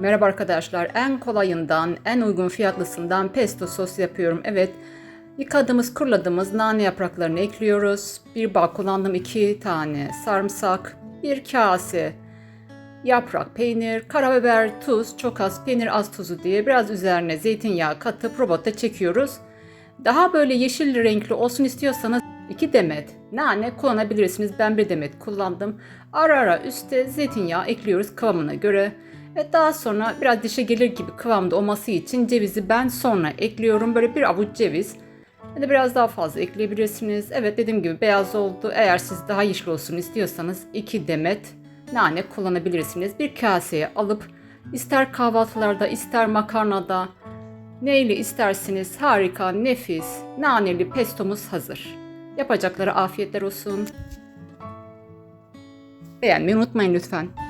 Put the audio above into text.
Merhaba arkadaşlar. En kolayından, en uygun fiyatlısından pesto sos yapıyorum. Evet. Yıkadığımız, kuruladığımız nane yapraklarını ekliyoruz. Bir bağ kullandım iki tane sarımsak, bir kase yaprak peynir, karabiber, tuz, çok az peynir az tuzu diye biraz üzerine zeytinyağı katıp robota çekiyoruz. Daha böyle yeşil renkli olsun istiyorsanız iki demet nane kullanabilirsiniz. Ben bir demet kullandım. Ara ara üstte zeytinyağı ekliyoruz kıvamına göre. Ve daha sonra biraz dişe gelir gibi kıvamda olması için cevizi ben sonra ekliyorum. Böyle bir avuç ceviz. Ya da biraz daha fazla ekleyebilirsiniz. Evet dediğim gibi beyaz oldu. Eğer siz daha yeşil olsun istiyorsanız iki demet nane kullanabilirsiniz. Bir kaseye alıp ister kahvaltılarda ister makarnada neyle isterseniz harika, nefis, naneli pestomuz hazır. Yapacakları afiyetler olsun. Beğenmeyi unutmayın lütfen.